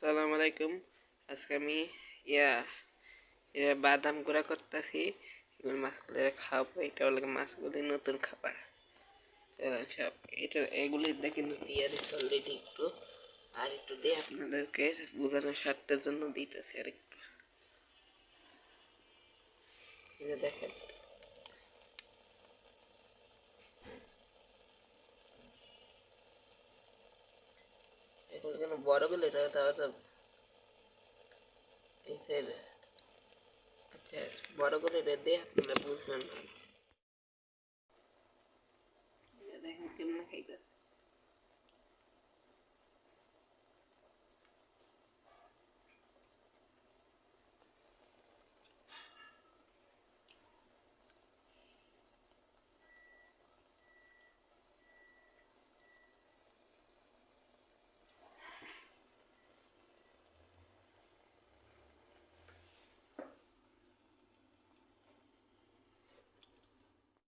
সালাম আলাইকুম। আজকে আমি, ইয়া বাদাম গুঁড়া করতেছি। এগুলো মাছগুলো খাওয়াবো। এটা হলো মাছগুলি নতুন খাবার। সব, এটা এগুলি দিয়ে দিচ্ছে অলরেডি একটু। আর একটু দিয়ে আপনাদেরকে বোঝানোর স্বার্থের জন্য দিতেছি আর একটু দেখেন। যেন বড়গুলো এটা দেওয়া তো এই সাইডে আচ্ছা বড় করে এটা দিয়ে আপনারা বুঝবেন না। দেখেন